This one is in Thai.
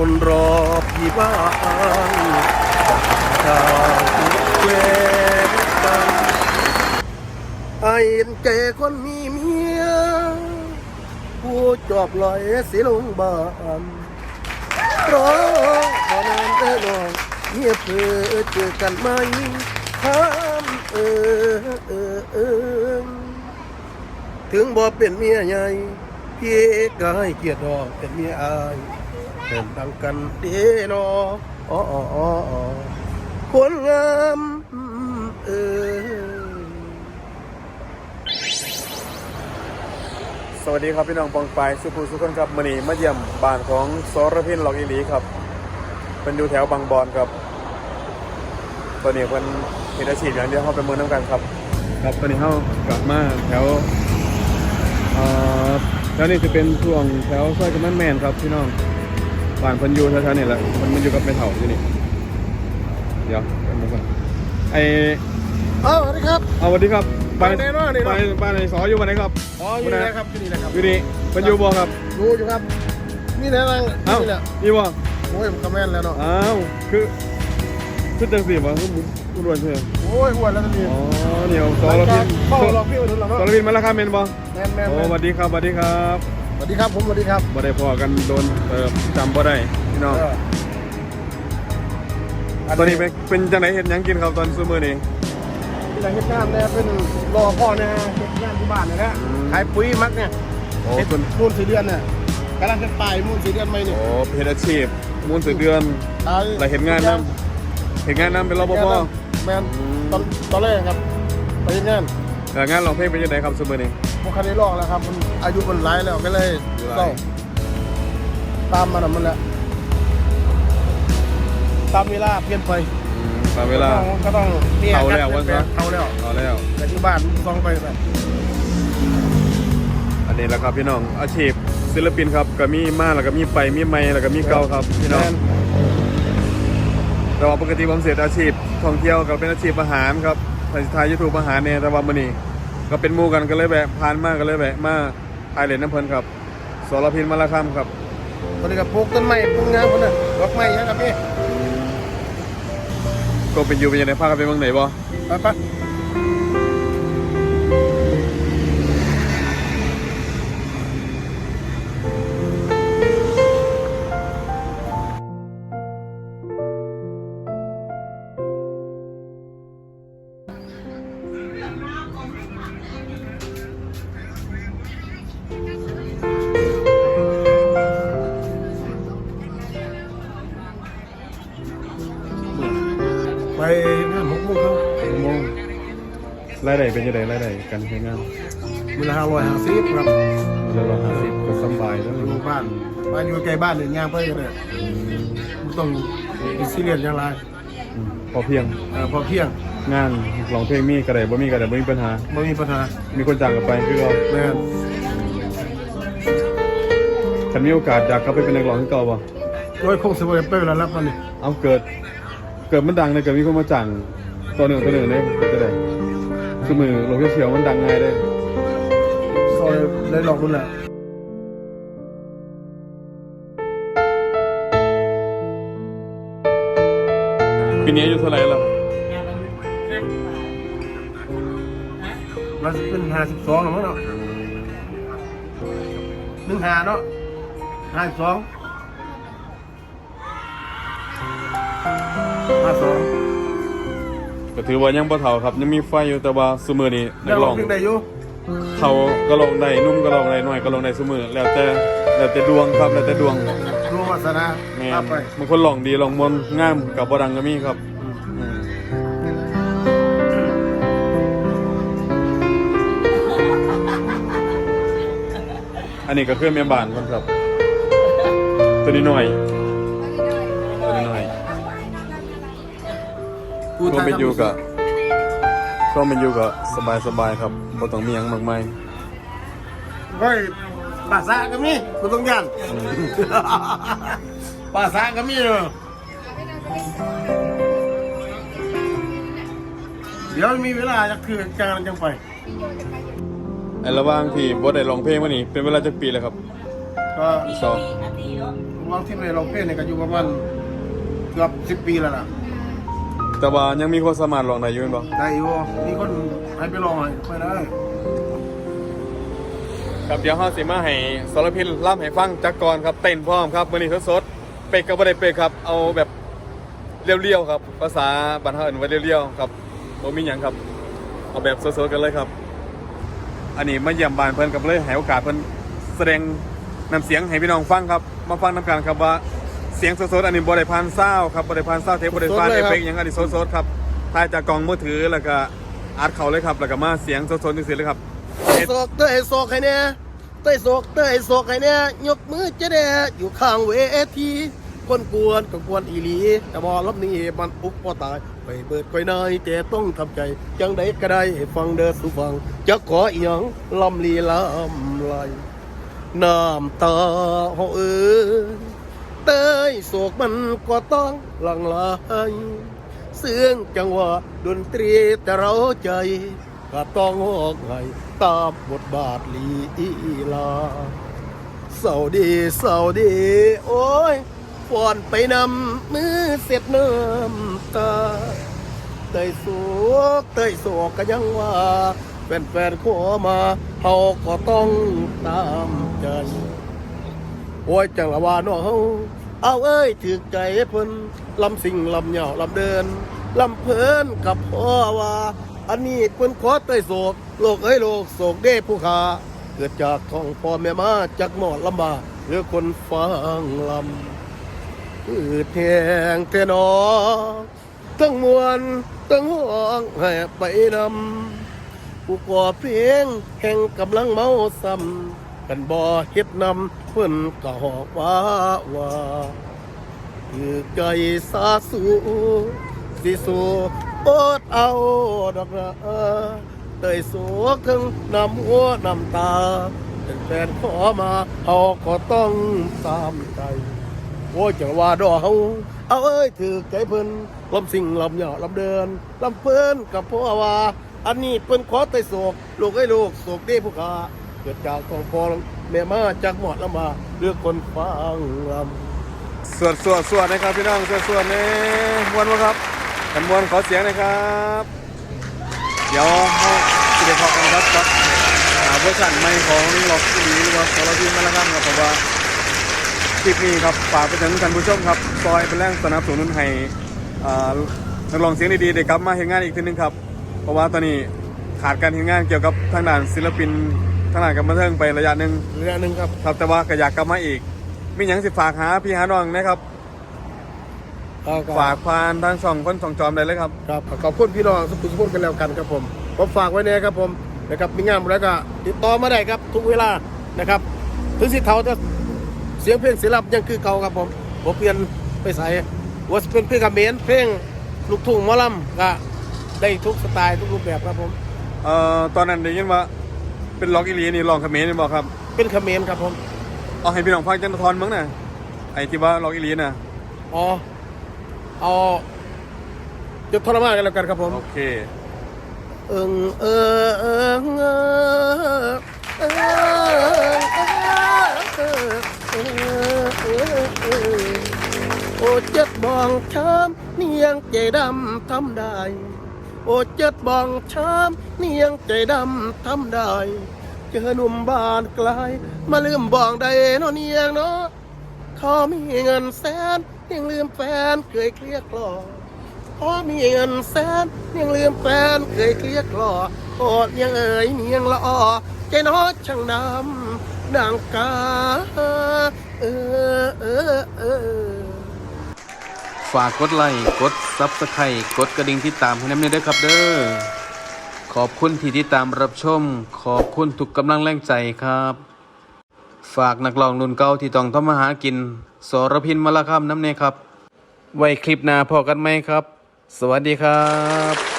คนรอพี่บ้างชาวเวกัน ไอ้เจคนมีเมีย ผู้จอบลอยสิลงบ้านรอพอนานเด้น้องเมียเพื่อเจอกันไหมถามเออเออเออถึงบ่เป็นเมียใหญ่พี่ก็ให้เกียรติดอกเป็นเมียอาย เป็นดังกันเด้นออ๋ออ๋ออ๋ออ๋อคนงามเออสวัสดีครับพี่น้องปองปายสุภูสุขคนครับมื่อนี้มาเยี่ยมบ้านของสรพินหลอกอีหลีครับเป็นอยู่แถวบางบอนครับ ตอนนี้เพิ่นเห็นอาชีพอย่างเดียวเขาไปเมืองน้ำกันครับ ครับตอนนี้เขากลับมาแถวอ่อแล้วนี่จะเป็นช่วงแถวซอยกำนันแมนครับพี่น้อง บ้านเพิ่นอยู่แถวๆนี่แหละมันมันอยู่กับแม่เฒ่าที่นี่ เดี๋ยวแป๊บนึงก่อนไออ้าวสวัสดีครับ เอาสวัสดีครับบ้านไปไหนเนาะนี่เนาะ บ้านบ้านไหนสออยู่บ้านไหนครับอ๋ออยู่นี่นะครับอยู่นี่นะครับอยู่นี่เพิ่นอยู่บ่ครับรู้อยู่ครับ นี่แหละนั่งเอ้านี่แหละนี่บ่โอ้ยผมคอมเมนต์แล้วเนาะอ้าวคือคือจังสีบ่คือหมุนผู้รวนใช่ไหมโอ้ยอ้วนแล้วตอนนี้อ๋อเดี๋ยวสอรพินเข้าลองพี่มาดูแล้วสเนาะรพินมาแล้วครับเมนบ่แมนแมนโอ้แมนสวัสดีครับสวัสดีครับ สวัสดีครับผมสวัสดีครับบ่ได้พอกันโดนเติบจำบ่ได้พี่น้องเออตอนนี้เป็นเป็นจังไหนเห็นหยังกินครับตอนซุมื้อนี้ที่หลังเหตุการณ์เนี่ยเป็นรอพ่อเนี่ยเหตุการณ์ที่บ้านเนี่ยนะอืมขายปุ๋ยมักเนี่ยโอ้เห็ดคุณมูลสีเดือนเนี่ยกำลังจะตายมูลสีเดือนไหมเนี่ยโอ้เฮ็ดอาชีพมูลสือเดือนตายแล้วเห็นงานนํเห็นงานนํเป็นรปภแมนอืมตอนตอนแรกครับไปเฮ็ดงานแล้วงานร้องเพลงเป็นจังไดครับซุมื้อนี้ พวกคันได้ลอกแล้วครับ มันอายุมันหลายแล้วก็เลยหลายเศร้าตามมันน่ะมันแหละตามเวลาเปลี่ยนไปอืมตามเวลา ก็ต้องนี่ยเฒ่าแล้ววะ เปลี่ยนเท่าแล้วเอาแล้ว แต่ที่บ้านซองไปแบบอันนี้แหละครับพี่น้องอาชีพศิลปินครับก็มีมาแล้วก็มีไปมีใหม่แล้วก็มีเก่าครับพี่น้องแม่นแต่ว่าปกติผมเสียอาชีพท่องเที่ยวก็เป็นอาชีพอาหารครับถ่ายถ่ายยูทูบอาหารเนี่ยแต่ว่ามื้อนี้ ก็เป็นหมู่กันก็เลยแวะผ่านมาก็เลยแวะมาถ่ายเล่นน้ำเพลินครับสรพินมาละคำครับตอนนี้ก็ปลูกต้นไม้ปลูกงานคนน่ะดอกไม้ยังครับพี่ก็เป็นอยู่เป็นยังไงพากันไปเมืองไหนบ่ไปไป ไปงานหกโมงครับโมงรายได้เป็นยังไงรายได้กันใช้งานเวลาห้าร้อยห้าสิบครับเดือนละห้าสิบก็สำบายแล้วอยู่บ้านบ้านอยู่ใกล้บ้านเนี่ยย่างไปเนี่ยไม่ต้องมีซีเรียสอย่างไรอืมพอเพียงเอ่อพอเพียงงานร้องเพลงมีกระไดบ่มีกระไดบ่มีปัญหาไม่มีปัญหา มีคนจ้างกับไปคือเราแม่นฉันมีโอกาสอยากกลับไปเป็นนักร้องที่เก่าบ่โดยคงสบายไปเวลารับมันนี่เอาเกิด เกิดมันดังเลยเกิดมีคนมาจ้างตัวหนึ่งตัวหนึ่งเลยจะได้คือมือโลกโซเชียลมันดังง่ายเลยซอยเลยหลอกรุ่นแหละปีนี้อายุเท่าไหร่แล้วมันเป็นห้าสิบสองหรือมั้งเนาะหนึ่งห้าเนาะห้าสิบสอง ห้าสองก็ถือว่ายังบ่เฒ่าครับ ยังมีไฟอยู่แต่ว่าซุมื้อนี้นัยักงร้ร้อองงเพลงได้อยู่เฒ่าก็ร้องได้หนุ่มก็ร้องได้น้อยก็ร้องได้ซุมื้อแล้วแต่แล้วแต่ดวงครับแล้วแต่ดวงรู้วาสนาแม่ตามไปบางคนร้องดีร้องมนต์งามกับบ่ดังก็มีครับอืมอันนี้ก็คือแม่บ้านคนครับ ตัวนี้หน่อย ก็เป็นอยู่กับก็เป็นอยู่กับสบายสบายๆครับบ่ต้องมีหยังมากมายก็ภาษาก็มีกูต้องยันภาษาก็มีเนาะเดี๋ยวมีเวลาจะคือจังจังไปไอ้ระหว่างที่บ่ได้ร้องเพลงมานี่เป็นเวลาจักปีแล้วครับก็สองปวางที่ในเราเพศเนี่ยก็อยู่ประมาณเกือบสิบปีแล้วล่ะ แต่ว่ายังมีคนสามารถลองได้อยู่แม่นบ่ได้อยู่มีคนให้ไปลองให้ไปได้ครับเดี๋ยวเฮาสิมาให้สรพินล่ำให้ฟังจักก่อนครับเต้นพร้อมครับมื้อนี้สดๆเป็กก็บ่ได้เป็กครับ เอาแบบเรียวๆครับ ภาษาบ้านเฮาเอิ้นว่าเรียวๆครับบ่มีหยังครับ เอาแบบสดๆกันเลยครับ อันนี้มาเยี่ยมบ้านเพิ่นกับเลยให้โอกาสเพิ่นแสดงนํเสียงให้พี่น้องฟังครับ มาฟังนํกันครับว่า เสียงสดๆอันนี้บ่ได้ผ่านซาวด์ครับบ่ได้ผ่านซาวด์เทปบ่ได้ผ่านเอฟเฟกต์หยังอันนี้สดๆครับถ่ายจากกล้องมือถือแล้วก็อัดเข้าเลยครับแล้วก็มาเสียงสดๆจังซี่เลยครับเต้ยโศกเต้ยโศกให้เนี่ยเต้ยโศกเต้ยโศกให้เนี่ยยกมือจะแด่อยู่ข้างเวทีคนกวนก็กวนอีหลี แต่บอลบนี้มันอุกพอตายไปเบิดก้อยนายแต่ต้องทำใจ จังใดก็ได้ให้ฟังเด้อสุฟัง จะขออีหยังลำลีลำไหลน้ำตาเฮาเอ้ย เตยโศกมันก็ต้องหลังไหลเสียงจังหวะดนตรีแต่เราใจ ก็ต้องออกไงตามบทบาทลีลาเศร้าดีเศร้าดี โอ้ยฟอนไปนำมือเสร็จน้ำตาเตยสวกเตยสวกก็ยังว่าแฟนๆขอมาเฮาก็ต้องตามใจ โอ้ยจังละวาน้องเอาเอ้ยถือใจเพิ่นลำสิ่งลำเหยาลำเดินลำเพลินกับพ่อว่า อันนี้เพิ่นขอเตยโศกโลกเอ้ยโลกโศกเด้ผู้ขาเกิดจากท้องพ่อแม่มาจากหมอดลำบากหรือคนฟังลำอืดแหงแต่นอทั้งมวลทั้งห้องให้ไปนำผู้ก่อเพลงแห่งกำลังเมาซ้ำ กันบ่เฮ็ดนำเพิ่นก็หอกว่าว่าคือใจสาสูสิสู้อดเอาดอกนะเตยสวกถึงน้ำหัวน้ำตาเป็นแฟนขอมาเฮาก็ต้องตามใจโอ้จังว่าดอกเฮาเอาเอ้ยถือใจเพิ่นลำสิ่งลำเหยาะลำเดินลำเพิ่นกับพ่อว่า อันนี้เพิ่นขอไตโศกลูกไอ้ลูกโศกเด้ผู้ขา กิดจากของพ่อแม่มาจากหมอดลำมาเรือคนฟังลำสวดสวดสวดนะครับพี่น้องสวดสวดเนี่ยมวนบ่ครับกันมวนขอเสียงนะครับ เดี๋ยวเราจะได้พอกันครับกับหาเวอร์ชันใหม่ของล็อกอีหลีหรือว่าของเราที่มาแล้วครับครับผมว่าคลิปนี้ครับฝากไปถึงท่านผู้ชมครับซอยเป็นแรงสนับสนุนให้นักร้องเสียงดีๆได้กลับมาเห็นงานอีกทีนึงครับ เพราะว่าตอนนี้ขาดการเห็นงานเกี่ยวกับทางด้านศิลปินางด้านการบันเทิงไประยะหนึ่งเรือหนึ่งครับครับแต่ว่าก็อยากกลับมาอีก มีหยังสิฝากหาพี่หาน้องนะครับ เอ่อฝากผ่านทางช่องคนสองจอมได้เลยครับ ครับขอบคุณพี่น้องสุขุมสุขกันแล้วกันครับผมผมฝากไว้เนี่ยครับผมนะครับมีงานแล้วก็ติดต่อมาได้ครับทุกเวลานะครับถึงสิเทาจะเสียงเพลงศิลปยังคือเก่าครับผมผมเปลี่ยนไปใส่ว่าจะเป็นเพลงกระเขมนเพลงลูกทุ่งหมอลำก็ได้ทุกสไตล์ทุกรูปแบบครับผม เอ่อตอนนั้นได้ยินว่า เป็นล็อกอีลีนี่ลองเขมรนี่บอกครับ เป็นเขมรครับผม เอาให้พี่น้องฟังจันทรมั้งน่ะไอ้ที่ว่าล็อกอีลีน่ะ อ๋อ เอาจะทรมานกันแล้วกันครับผม โอเค เอิงเออเออเอิเอิโอ้เจ็บบองช้ำเนี่ยงใจดำทำได้ โอ้เจ็ดบองช้ำเนียงใจดำทำได้ เจอหนุ่มบ้านไกลมาลืมบองได้เนอเนียงเนาะเขามีเงินแสนยังลืมแฟนเคยเคลียกลอพอมีเงินแสนยังลืมแฟนเคยเคลียกลอโอดยังเอ่ยเมียงละออใจน้อช่างดำนางกาเออเออเออฝากกดไลค์กด ซับสไครต์กดกระดิ่งที่ตามให้น้ำเนยด้วยครับเด้อขอบคุณที่ติดตามรับชม ขอบคุณทุกกำลังแรงใจครับ ฝากนักร้องรุ่นเก่าที่ต้องทำมาหากิน สรพินมาละคำน้ำเนยครับ ไว้คลิปหน้าพอกันไหมครับ สวัสดีครับ